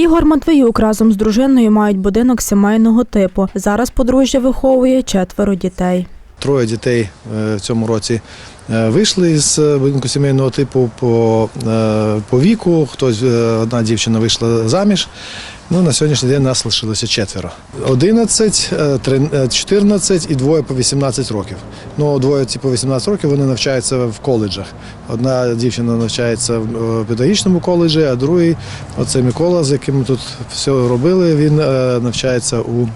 Ігор Матвіюк разом з дружиною мають будинок сімейного типу. Зараз подружжя виховує четверо дітей. Троє дітей е, в цьому році е, вийшли з е, будинку сімейного типу по, по віку. Хтось одна дівчина вийшла заміж. Ну, на сьогоднішній день нас лишилося четверо. 11, е, три- е, 14 і двоє по 18 років. Ну, двоє ці по 18 років вони навчаються в коледжах. Одна дівчина навчається в педагогічному коледжі, а другий, оце Микола, з яким ми тут все робили, він навчається у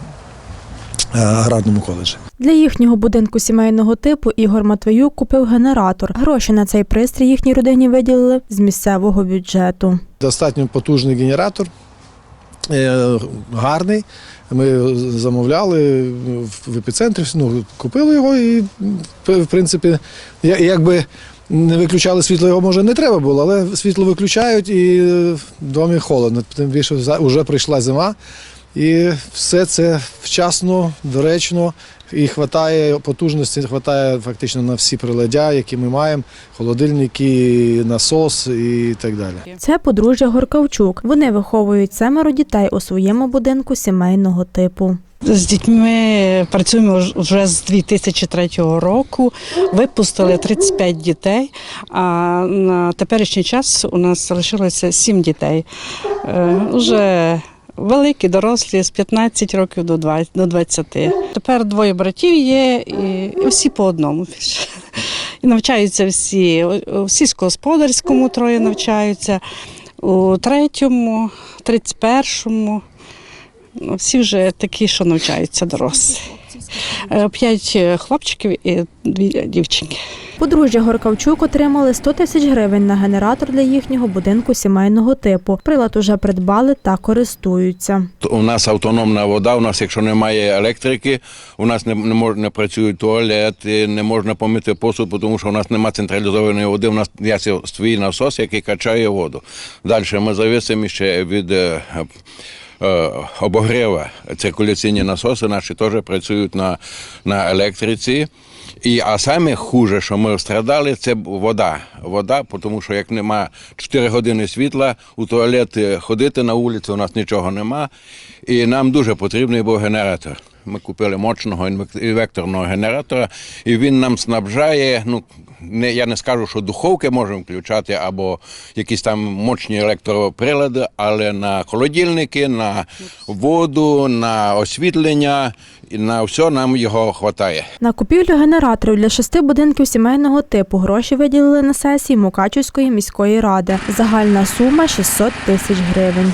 аграрному коледжі. Для їхнього будинку сімейного типу Ігор Матвіюк купив генератор. Гроші на цей пристрій їхній родині виділили з місцевого бюджету. Достатньо потужний генератор, е, гарний. Ми замовляли в епіцентрі, ну, купили його і, в принципі, якби не виключали світло, його може не треба було, але світло виключають і в домі холодно. Тим більше вже прийшла зима. І все це вчасно, доречно і хватає потужності, хватає фактично на всі приладдя, які ми маємо, холодильники, насос і так далі. Це подружжя Горкавчук. Вони виховують семеро дітей у своєму будинку сімейного типу. З дітьми працюємо вже з 2003 року. Випустили 35 дітей, а на теперішній час у нас залишилося 7 дітей. Е, Уже великі, дорослі, з 15 років до 20. До 20. Тепер двоє братів є, і, всі по одному. І навчаються всі. У- У сільськогосподарському троє навчаються, у третьому, 31-му. Ну, Всі вже такі, що навчаються дорослі. Е, П'ять е, хлопчиків і дві дівчинки. Подружжя Горкавчук отримали 100 тисяч гривень на генератор для їхнього будинку сімейного типу. Прилад уже придбали та користуються. У нас автономна вода. У нас, якщо немає електрики, у нас не, не, мож, не працюють туалети, не можна помити посуд, тому що у нас немає централізованої води. У нас є свій насос, який качає воду. Далі ми зависимо ще від е, обогріва. Циркуляційні насоси наші теж працюють на, на електриці. І, а саме хуже, що ми страдали, це вода. Вода, тому що як нема 4 години світла, у туалет е, ходити на вулицю, у нас нічого нема. І нам дуже потрібний був генератор. Ми купили мощного інвекторного генератора, і він нам снабжає. Ну не я не скажу, що духовки можемо включати або якісь там мощні електроприлади, але на холодильники, на воду, на освітлення і на все нам його вистачає. На купівлю генераторів для шести будинків сімейного типу гроші виділили на сесії Мукачівської міської ради. Загальна сума 600 тисяч гривень.